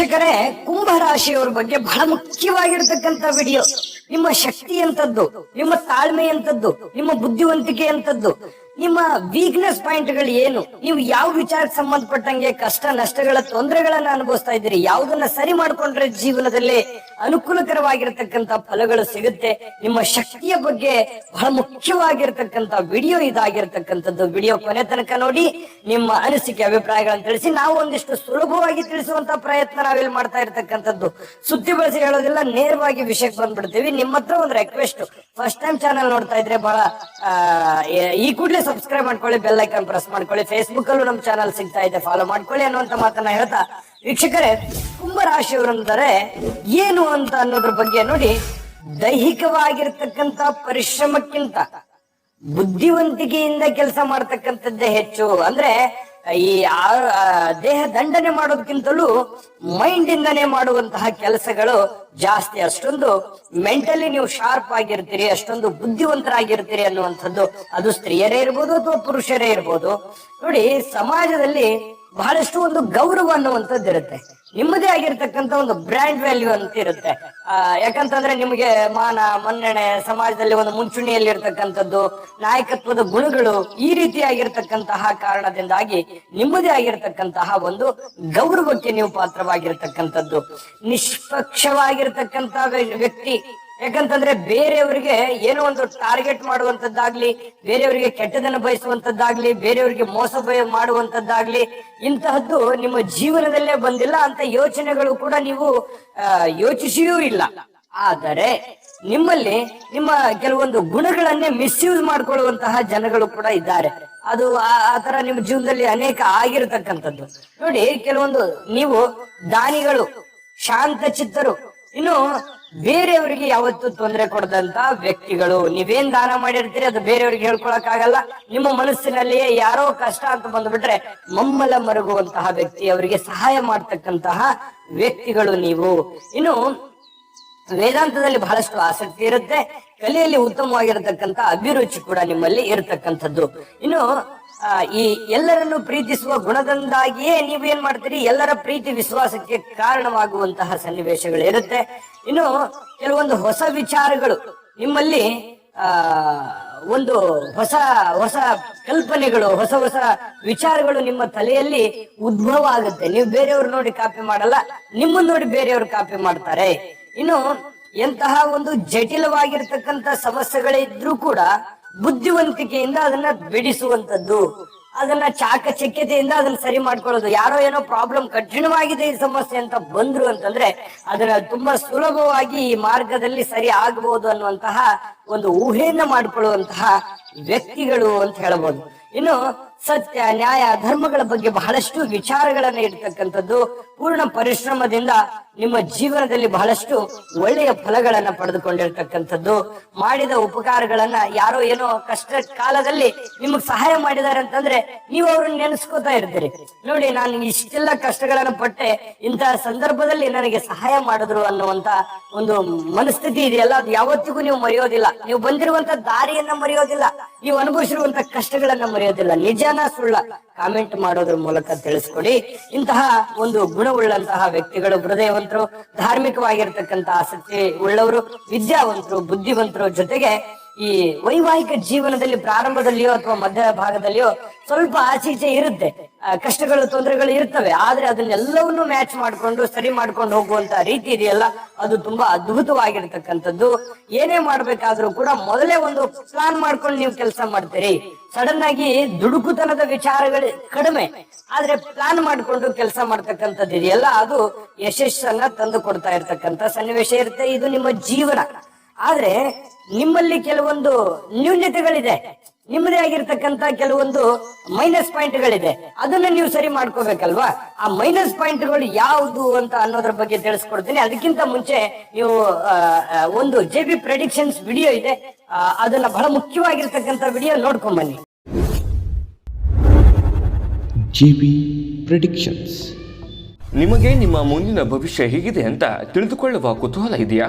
ವೀಕ್ಷಕರೇ ಕುಂಭರಾಶಿಯವ್ರ ಬಗ್ಗೆ ಬಹಳ ಮುಖ್ಯವಾಗಿರ್ತಕ್ಕಂಥ ವಿಡಿಯೋ ನಿಮ್ಮ ಶಕ್ತಿ ಅಂತದ್ದು ನಿಮ್ಮ ತಾಳ್ಮೆ ಅಂತದ್ದು ನಿಮ್ಮ ಬುದ್ಧಿವಂತಿಕೆ ಅಂತದ್ದು ನಿಮ್ಮ ವೀಕ್ನೆಸ್ ಪಾಯಿಂಟ್ಗಳು ಏನು? ನೀವು ಯಾವ ವಿಚಾರಕ್ಕೆ ಸಂಬಂಧಪಟ್ಟಂಗೆ ಕಷ್ಟ, ನಷ್ಟಗಳ, ತೊಂದರೆಗಳನ್ನ ಅನುಭವಿಸ್ತಾ ಇದ್ದೀರಿ? ಯಾವುದನ್ನ ಸರಿ ಮಾಡ್ಕೊಂಡ್ರೆ ಜೀವನದಲ್ಲಿ ಅನುಕೂಲಕರವಾಗಿರತಕ್ಕಂತ ಫಲಗಳು ಸಿಗುತ್ತೆ. ನಿಮ್ಮ ಶಕ್ತಿಯ ಬಗ್ಗೆ ಬಹಳ ಮುಖ್ಯವಾಗಿರ್ತಕ್ಕಂತ ವಿಡಿಯೋ ಇದಾಗಿರ್ತಕ್ಕಂಥದ್ದು. ವಿಡಿಯೋ ಕೊನೆ ತನಕ ನೋಡಿ, ನಿಮ್ಮ ಅನಿಸಿಕೆ, ಅಭಿಪ್ರಾಯಗಳನ್ನು ತಿಳಿಸಿ. ನಾವು ಒಂದಿಷ್ಟು ಸುಲಭವಾಗಿ ತಿಳಿಸುವಂತ ಪ್ರಯತ್ನ ನಾವಿಲ್ಲಿ ಮಾಡ್ತಾ ಇರ್ತಕ್ಕಂಥದ್ದು. ಸುದ್ದಿ ಬಳಸಿ ಹೇಳೋದಿಲ್ಲ, ನೇರವಾಗಿ ವಿಷಯಕ್ಕೆ ಬಂದ್ಬಿಡ್ತೀವಿ. ನಿಮ್ಮ ಹತ್ರ ಒಂದು ರಿಕ್ವೆಸ್ಟ್ ಫಸ್ಟ್ ಟೈಮ್ ಚಾನಲ್ ನೋಡ್ತಾ ಇದ್ರೆ ಬಹಳ ಈ ಕೂಡಲೇ ಸಬ್ಸ್ಕ್ರೈಬ್ ಮಾಡ್ಕೊಳ್ಳಿ ಬೆಲ್ ಐಕನ್ ಪ್ರೆಸ್ ಮಾಡ್ಕೊಳ್ಳಿ. ಫೇಸ್ಬುಕ್ ಅಲ್ಲೂ ನಮ್ಮ ಚಾನಲ್ ಸಿಗ್ತಾ ಇದೆ. ಫಾಲೋ ಮಾಡ್ಕೊಳ್ಳಿ ಅನ್ನುವಂತ ಮಾತನ್ನ ಹೇಳ್ತಾ ವೀಕ್ಷಕರೇ, ಕುಂಭರಾಶಿಯವರಂದರೆ ಏನು ಅಂತ ಅನ್ನೋದ್ರ ಬಗ್ಗೆ ನೋಡಿ ದೈಹಿಕವಾಗಿರ್ತಕ್ಕಂತ ಪರಿಶ್ರಮಕ್ಕಿಂತ ಬುದ್ಧಿವಂತಿಕೆಯಿಂದ ಕೆಲಸ ಮಾಡ್ತಕ್ಕಂಥದ್ದೇ ಹೆಚ್ಚು. ಅಂದ್ರೆ ಈ ದೇಹ ದಂಡನೆ ಮಾಡೋದಕ್ಕಿಂತಲೂ ಮೈಂಡ್ ಇಂದನೇ ಮಾಡುವಂತಹ ಕೆಲಸಗಳು ಜಾಸ್ತಿ. ಅಷ್ಟೊಂದು ಮೆಂಟಲಿ ನೀವು ಶಾರ್ಪ್ ಆಗಿರ್ತೀರಿ, ಅಷ್ಟೊಂದು ಬುದ್ಧಿವಂತರಾಗಿರ್ತೀರಿ ಅನ್ನುವಂಥದ್ದು ಅದು ಸ್ತ್ರೀಯರೇ ಇರ್ಬೋದು ಅಥವಾ ಪುರುಷರೇ ಇರ್ಬೋದು. ನೋಡಿ, ಸಮಾಜದಲ್ಲಿ ಬಹಳಷ್ಟು ಒಂದು ಗೌರವ ಅನ್ನುವಂಥದ್ದು ಇರುತ್ತೆ. ನಿಮ್ಮದೇ ಆಗಿರ್ತಕ್ಕಂಥ ಒಂದು ಬ್ರ್ಯಾಂಡ್ ವ್ಯಾಲ್ಯೂ ಅಂತ ಇರುತ್ತೆ. ಆ, ಯಾಕಂತಂದ್ರೆ ನಿಮಗೆ ಮಾನ ಮನ್ನಣೆ ಸಮಾಜದಲ್ಲಿ ಒಂದು ಮುಂಚೂಣಿಯಲ್ಲಿ ಇರ್ತಕ್ಕಂಥದ್ದು ನಾಯಕತ್ವದ ಗುಣಗಳು ಈ ರೀತಿಯಾಗಿರ್ತಕ್ಕಂತಹ ಕಾರಣದಿಂದಾಗಿ ನಿಮ್ಮದೇ ಆಗಿರ್ತಕ್ಕಂತಹ ಒಂದು ಗೌರವಕ್ಕೆ ನೀವು ಪಾತ್ರವಾಗಿರ್ತಕ್ಕಂಥದ್ದು. ನಿಷ್ಪಕ್ಷವಾಗಿರ್ತಕ್ಕಂಥ ವ್ಯ- ವ್ಯಕ್ತಿ ಯಾಕಂತಂದ್ರೆ ಬೇರೆಯವರಿಗೆ ಏನೋ ಒಂದು ಟಾರ್ಗೆಟ್ ಮಾಡುವಂತದ್ದಾಗ್ಲಿ, ಬೇರೆಯವರಿಗೆ ಕೆಟ್ಟದನ್ನು ಬಯಸುವಂತದ್ದಾಗ್ಲಿ, ಬೇರೆಯವರಿಗೆ ಮೋಸ ಬಯ ಮಾಡುವಂತದ್ದಾಗ್ಲಿ, ಇಂತಹದ್ದು ನಿಮ್ಮ ಜೀವನದಲ್ಲೇ ಬಂದಿಲ್ಲ ಅಂತ ಯೋಚನೆಗಳು ಕೂಡ ನೀವು ಯೋಚಿಸಿಯೂ ಇಲ್ಲ. ಆದರೆ ನಿಮ್ಮಲ್ಲಿ ನಿಮ್ಮ ಕೆಲವೊಂದು ಗುಣಗಳನ್ನೇ ಮಿಸ್ಯೂಸ್ ಮಾಡ್ಕೊಳ್ಳುವಂತಹ ಜನಗಳು ಕೂಡ ಇದ್ದಾರೆ. ಅದು ಆ ತರ ನಿಮ್ಮ ಜೀವನದಲ್ಲಿ ಅನೇಕ ಆಗಿರತಕ್ಕಂಥದ್ದು. ನೋಡಿ, ಕೆಲವೊಂದು ನೀವು ದಾನಿಗಳು ಶಾಂತ ಚಿತ್ತರು ಇನ್ನು ಬೇರೆಯವರಿಗೆ ಯಾವತ್ತೂ ತೊಂದರೆ ಕೊಡದಂತ ವ್ಯಕ್ತಿಗಳು. ನೀವೇನ್ ದಾನ ಮಾಡಿರ್ತೀರಿ, ಅದು ಬೇರೆಯವರಿಗೆ ಹೇಳ್ಕೊಳಕ್ ಆಗಲ್ಲ ನಿಮ್ಮ ಮನಸ್ಸಿನಲ್ಲಿಯೇ ಯಾರೋ ಕಷ್ಟ ಅಂತ ಬಂದ್ಬಿಟ್ರೆ ಮಮ್ಮಲ ಮರುಗುವಂತಹ ವ್ಯಕ್ತಿ, ಅವರಿಗೆ ಸಹಾಯ ಮಾಡ್ತಕ್ಕಂತಹ ವ್ಯಕ್ತಿಗಳು ನೀವು. ಇನ್ನು ವೇದಾಂತದಲ್ಲಿ ಬಹಳಷ್ಟು ಆಸಕ್ತಿ ಇರುತ್ತೆ. ಕಲೆಯಲ್ಲಿ ಉತ್ತಮವಾಗಿರತಕ್ಕಂತ ಅಭಿರುಚಿ ಕೂಡ ನಿಮ್ಮಲ್ಲಿ ಇರತಕ್ಕಂಥದ್ದು. ಇನ್ನು ಈ ಎಲ್ಲರನ್ನು ಪ್ರೀತಿಸುವ ಗುಣದಿಂದಾಗಿಯೇ ನೀವು ಏನ್ ಮಾಡ್ತೀರಿ? ಎಲ್ಲರ ಪ್ರೀತಿ ವಿಶ್ವಾಸಕ್ಕೆ ಕಾರಣವಾಗುವಂತಹ ಸನ್ನಿವೇಶಗಳು ಇರುತ್ತೆ ಇನ್ನು ಕೆಲವೊಂದು ಹೊಸ ವಿಚಾರಗಳು, ನಿಮ್ಮಲ್ಲಿ, ಆ, ಒಂದು ಹೊಸ ಹೊಸ ಕಲ್ಪನೆಗಳು, ಹೊಸ ಹೊಸ ವಿಚಾರಗಳು ನಿಮ್ಮ ತಲೆಯಲ್ಲಿ ಉದ್ಭವ ಆಗುತ್ತೆ. ನೀವು ಬೇರೆಯವ್ರು ನೋಡಿ ಕಾಪಿ ಮಾಡಲ್ಲ, ನಿಮ್ಮನ್ನ ನೋಡಿ ಬೇರೆಯವರು ಕಾಪಿ ಮಾಡ್ತಾರೆ. ಇನ್ನು ಎಂತಹ ಒಂದು ಜಟಿಲವಾಗಿರ್ತಕ್ಕಂಥ ಸಮಸ್ಯೆಗಳಿದ್ರೂ ಕೂಡ ಬುದ್ಧಿವಂತಿಕೆಯಿಂದ ಅದನ್ನ ಬಿಡಿಸುವಂತದ್ದು ಅದನ್ನ ಚಾಕಚಕ್ಯತೆಯಿಂದ ಅದನ್ನ ಸರಿ ಮಾಡ್ಕೊಳ್ಳೋದು. ಯಾರೋ ಏನೋ ಪ್ರಾಬ್ಲಮ್ ಕಠಿಣವಾಗಿದೆ ಈ ಸಮಸ್ಯೆ ಅಂತ ಬಂದ್ರು ಅಂತಂದ್ರೆ ಅದನ್ನ ತುಂಬಾ ಸುಲಭವಾಗಿ ಈ ಮಾರ್ಗದಲ್ಲಿ ಸರಿ ಆಗಬಹುದು ಅನ್ನುವಂತಹ ಒಂದು ಊಹೆಯನ್ನ ಮಾಡ್ಕೊಳ್ಳುವಂತಹ ವ್ಯಕ್ತಿಗಳು ಅಂತ ಹೇಳಬಹುದು ಇನ್ನು ಸತ್ಯ, ನ್ಯಾಯ, ಧರ್ಮಗಳ ಬಗ್ಗೆ ಬಹಳಷ್ಟು ವಿಚಾರಗಳನ್ನ ಇಡ್ತಕ್ಕಂಥದ್ದು ಪೂರ್ಣ ಪರಿಶ್ರಮದಿಂದ ನಿಮ್ಮ ಜೀವನದಲ್ಲಿ ಬಹಳಷ್ಟು ಒಳ್ಳೆಯ ಫಲಗಳನ್ನ ಪಡೆದುಕೊಂಡಿರ್ತಕ್ಕಂಥದ್ದು. ಮಾಡಿದ ಉಪಕಾರಗಳನ್ನ ಯಾರೋ ಏನೋ ಕಷ್ಟ ಕಾಲದಲ್ಲಿ ನಿಮಗ್ ಸಹಾಯ ಮಾಡಿದ್ದಾರೆ ಅಂತಂದ್ರೆ ನೀವು ಅವ್ರನ್ನ ನೆನೆಸ್ಕೋತಾ ಇರ್ತೀರಿ. ನೋಡಿ, ನಾನು ಇಷ್ಟೆಲ್ಲ ಕಷ್ಟಗಳನ್ನ ಪಟ್ಟೆ ಇಂತಹ ಸಂದರ್ಭದಲ್ಲಿ ನನಗೆ ಸಹಾಯ ಮಾಡಿದ್ರು ಅನ್ನುವಂತ ಒಂದು ಮನಸ್ಥಿತಿ ಇದೆಯಲ್ಲ, ಅದು ಯಾವತ್ತಿಗೂ ನೀವು ಮರೆಯೋದಿಲ್ಲ. ನೀವು ಬಂದಿರುವಂತ ದಾರಿಯನ್ನ ಮರೆಯೋದಿಲ್ಲ. ನೀವು ಅನುಭವಿಸಿರುವಂತ ಕಷ್ಟಗಳನ್ನ ಮರೆಯೋದಿಲ್ಲ. ನಿಜಾನ ಸುಳ್ಳ ಕಾಮೆಂಟ್ ಮಾಡೋದ್ರ ಮೂಲಕ ತಿಳಿಸ್ಕೊಡಿ. ಇಂತಹ ಒಂದು ಗುಣವುಳ್ಳಂತಹ ವ್ಯಕ್ತಿಗಳು ಹೃದಯವಂತರು ಧಾರ್ಮಿಕವಾಗಿರ್ತಕ್ಕಂತಹ ಆಸಕ್ತಿ ಉಳ್ಳವರು, ವಿದ್ಯಾವಂತರು, ಬುದ್ಧಿವಂತರು ಜೊತೆಗೆ ಈ ವೈವಾಹಿಕ ಜೀವನದಲ್ಲಿ ಪ್ರಾರಂಭದಲ್ಲಿಯೋ ಅಥವಾ ಮಧ್ಯ ಭಾಗದಲ್ಲಿಯೋ ಸ್ವಲ್ಪ ಆಚೀಚೆ ಇರುತ್ತೆ. ಕಷ್ಟಗಳು, ತೊಂದರೆಗಳು ಇರ್ತವೆ. ಆದ್ರೆ ಅದನ್ನೆಲ್ಲವನ್ನು ಮ್ಯಾಚ್ ಮಾಡ್ಕೊಂಡು, ಸರಿ ಮಾಡ್ಕೊಂಡು ಹೋಗುವಂತ ರೀತಿ ಇದೆಯಲ್ಲ, ಅದು ತುಂಬಾ ಅದ್ಭುತವಾಗಿರ್ತಕ್ಕಂಥದ್ದು. ಏನೇ ಮಾಡ್ಬೇಕಾದ್ರೂ ಕೂಡ ಮೊದಲೇ ಒಂದು ಪ್ಲಾನ್ ಮಾಡ್ಕೊಂಡು ನೀವು ಕೆಲಸ ಮಾಡ್ತೀರಿ. ಸಡನ್ ಆಗಿ ದುಡುಕುತನದ ವಿಚಾರಗಳು ಕಡಿಮೆ. ಆದ್ರೆ ಪ್ಲಾನ್ ಮಾಡ್ಕೊಂಡು ಕೆಲಸ ಮಾಡ್ತಕ್ಕಂಥದ್ದು ಇದೆಯಲ್ಲ ಅದು ಯಶಸ್ಸನ್ನ ತಂದು ಕೊಡ್ತಾ ಇರ್ತಕ್ಕಂಥ ಸನ್ನಿವೇಶ ಇರುತ್ತೆ. ಇದು ನಿಮ್ಮ ಜೀವನ. ಆದ್ರೆ ನಿಮ್ಮಲ್ಲಿ ಕೆಲವೊಂದು ನ್ಯೂನ್ಯತೆಗಳಿದೆ ನಿಮ್ಮದೇ ಆಗಿರ್ತಕ್ಕಂತ ಕೆಲವೊಂದು ಮೈನಸ್ ಪಾಯಿಂಟ್ಗಳಿದೆ. ಅದನ್ನ ನೀವು ಸರಿ ಮಾಡ್ಕೋಬೇಕಲ್ವಾ? ಆ ಮೈನಸ್ ಪಾಯಿಂಟ್ಗಳು ಯಾವುದು ಅಂತ ಅನ್ನೋದ್ರ ಬಗ್ಗೆ ತಿಳಿಸ್ಕೊಡ್ತೀನಿ. ಅದಕ್ಕಿಂತ ಮುಂಚೆ ನೀವು ಒಂದು ಜೆ ಬಿ ಪ್ರೆಡಿಕ್ಷನ್ಸ್ ವಿಡಿಯೋ ಇದೆ. ಅದನ್ನ ಬಹಳ ಮುಖ್ಯವಾಗಿರ್ತಕ್ಕಂಥ ವಿಡಿಯೋ ನೋಡ್ಕೊಂಡ್ ಬನ್ನಿ ಜಿ ಬಿ ಪ್ರಿಡಿಕ್ಷನ್ಸ್. ನಿಮಗೆ ನಿಮ್ಮ ಮುಂದಿನ ಭವಿಷ್ಯ ಹೇಗಿದೆ ಅಂತ ತಿಳಿದುಕೊಳ್ಳುವ ಕುತೂಹಲ ಇದೆಯಾ?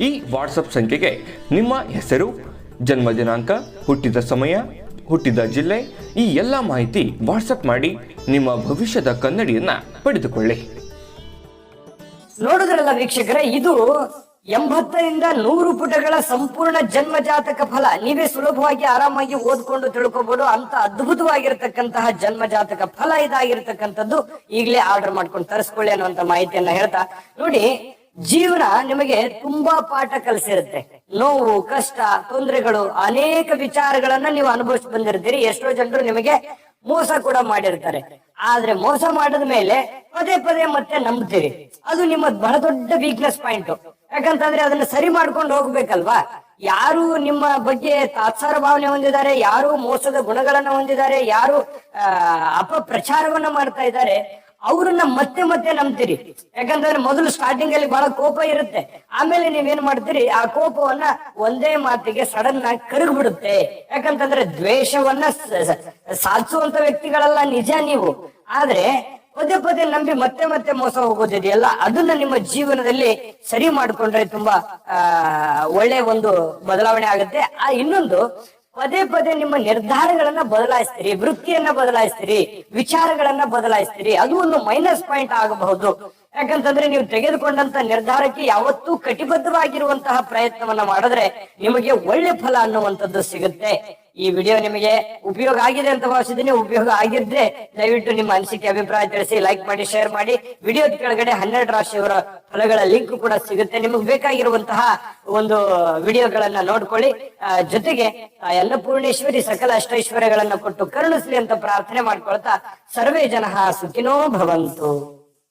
ಈ ವಾಟ್ಸಪ್ ಸಂಖ್ಯೆಗೆ ನಿಮ್ಮ ಹೆಸರು, ಜನ್ಮ ದಿನಾಂಕ, ಹುಟ್ಟಿದ ಸಮಯ, ಹುಟ್ಟಿದ ಜಿಲ್ಲೆ, ಈ ಎಲ್ಲ ಮಾಹಿತಿ ವಾಟ್ಸಪ್ ಮಾಡಿ ನಿಮ್ಮ ಭವಿಷ್ಯದ ಕನ್ನಡಿಯನ್ನ ಪಡೆದುಕೊಳ್ಳಿ. ನೋಡೋದ್ರಲ್ಲ ವೀಕ್ಷಕರೇ, ಇದು ಎಂಬತ್ತರಿಂದ ನೂರು ಪುಟಗಳ ಸಂಪೂರ್ಣ ಜನ್ಮ ಜಾತಕ ಫಲ. ನೀವೇ ಸುಲಭವಾಗಿ ಆರಾಮಾಗಿ ಓದ್ಕೊಂಡು ತಿಳ್ಕೊಬಹುದು ಅಂತ ಅದ್ಭುತವಾಗಿರ್ತಕ್ಕಂತಹ ಜನ್ಮ ಜಾತಕ ಫಲ ಇದಾಗಿರ್ತಕ್ಕಂಥದ್ದು ಈಗಲೇ ಆರ್ಡರ್ ಮಾಡ್ಕೊಂಡು ತರಿಸ್ಕೊಳ್ಳಿ ಅನ್ನುವಂತ ಮಾಹಿತಿಯನ್ನ ಹೇಳ್ತಾ. ನೋಡಿ ಜೀವನ ನಿಮಗೆ ತುಂಬಾ ಪಾಠ ಕಲಿಸಿರುತ್ತೆ. ನೋವು, ಕಷ್ಟ, ತೊಂದರೆಗಳು, ಅನೇಕ ವಿಚಾರಗಳನ್ನ ನೀವು ಅನುಭವಿಸಿ ಬಂದಿರ್ತೀರಿ. ಎಷ್ಟೋ ಜನರು ನಿಮಗೆ ಮೋಸ ಕೂಡ ಮಾಡಿರ್ತಾರೆ. ಆದ್ರೆ ಮೋಸ ಮಾಡಿದ ಮೇಲೆ ಪದೇ ಪದೇ ಮತ್ತೆ ನಂಬ್ತೀರಿ. ಅದು ನಿಮ್ಮ ಬಹಳ ದೊಡ್ಡ ವೀಕ್ನೆಸ್ ಪಾಯಿಂಟ್ ಯಾಕಂತಂದ್ರೆ ಅದನ್ನ ಸರಿ ಮಾಡ್ಕೊಂಡು ಹೋಗ್ಬೇಕಲ್ವಾ? ಯಾರು ನಿಮ್ಮ ಬಗ್ಗೆ ತಾತ್ಸಾರ ಭಾವನೆ ಹೊಂದಿದ್ದಾರೆ, ಯಾರು ಮೋಸದ ಗುಣಗಳನ್ನ ಹೊಂದಿದ್ದಾರೆ, ಯಾರು ಅಪಪ್ರಚಾರವನ್ನ ಮಾಡ್ತಾ ಇದ್ದಾರೆ ಅವ್ರನ್ನ ಮತ್ತೆ ಮತ್ತೆ ನಂಬ್ತೀರಿ. ಯಾಕಂತಂದ್ರೆ ಮೊದಲು ಸ್ಟಾರ್ಟಿಂಗ್ ಅಲ್ಲಿ ಬಹಳ ಕೋಪ ಇರುತ್ತೆ. ಆಮೇಲೆ ನೀವೇನ್ ಮಾಡ್ತೀರಿ? ಆ ಕೋಪವನ್ನ ಒಂದೇ ಮಾತಿಗೆ ಸಡನ್ ಆಗಿ ಕರಗ್ಬಿಡುತ್ತೆ. ಯಾಕಂತಂದ್ರೆ ದ್ವೇಷವನ್ನ ಸಾಧಿಸುವಂತ ವ್ಯಕ್ತಿಗಳಲ್ಲ ನಿಜ ನೀವು. ಆದ್ರೆ ಪದೇ ಪದೇ ನಂಬಿ ಮತ್ತೆ ಮತ್ತೆ ಮೋಸ ಹೋಗೋದಿದೆಯಲ್ಲ, ಅದನ್ನ ನಿಮ್ಮ ಜೀವನದಲ್ಲಿ ಸರಿ ಮಾಡ್ಕೊಂಡ್ರೆ ತುಂಬಾ ಒಳ್ಳೆ ಒಂದು ಬದಲಾವಣೆ ಆಗುತ್ತೆ. ಆ ಇನ್ನೊಂದು ಪದೇ ಪದೇ ನಿಮ್ಮ ನಿರ್ಧಾರಗಳನ್ನ ಬದಲಾಯಿಸ್ತೀರಿ, ವೃತ್ತಿಯನ್ನ ಬದಲಾಯಿಸ್ತೀರಿ, ವಿಚಾರಗಳನ್ನ ಬದಲಾಯಿಸ್ತೀರಿ, ಅದು ಒಂದು ಮೈನಸ್ ಪಾಯಿಂಟ್ ಆಗಬಹುದು. ಯಾಕಂತಂದ್ರೆ ನೀವು ತೆಗೆದುಕೊಂಡಂತ ನಿರ್ಧಾರಕ್ಕೆ ಯಾವತ್ತೂ ಕಟಿಬದ್ಧವಾಗಿರುವಂತಹ ಪ್ರಯತ್ನವನ್ನ ಮಾಡಿದ್ರೆ ನಿಮಗೆ ಒಳ್ಳೆ ಫಲ ಅನ್ನುವಂಥದ್ದು ಸಿಗುತ್ತೆ. ಈ ವಿಡಿಯೋ ನಿಮಗೆ ಉಪಯೋಗ ಆಗಿದೆ ಅಂತ ಭಾವಿಸಿದ್ದೀನಿ. ಉಪಯೋಗ ಆಗಿದ್ರೆ ದಯವಿಟ್ಟು ನಿಮ್ಮ ಅನಿಸಿಕೆ, ಅಭಿಪ್ರಾಯ ತಿಳಿಸಿ ಲೈಕ್ ಮಾಡಿ ಶೇರ್ ಮಾಡಿ. ವಿಡಿಯೋದ ಕೆಳಗಡೆ ಹನ್ನೆರಡು ರಾಶಿಯವರ ಫಲಗಳ ಲಿಂಕ್ ಕೂಡ ಸಿಗುತ್ತೆ. ನಿಮಗೆ ಬೇಕಾಗಿರುವಂತಹ ಒಂದು ವಿಡಿಯೋಗಳನ್ನ ನೋಡ್ಕೊಳ್ಳಿ. ಜೊತೆಗೆ ಎಲ್ಲ ಪೂರ್ಣೇಶ್ವರಿ ಸಕಲ ಅಷ್ಟೈಶ್ವರ್ಯಗಳನ್ನ ಕೊಟ್ಟು ಕರುಣಿಸಲಿ ಅಂತ ಪ್ರಾರ್ಥನೆ ಮಾಡ್ಕೊಳ್ತಾ ಸರ್ವೇ ಜನ ಸುಖಿನೋ ಭವಂತು.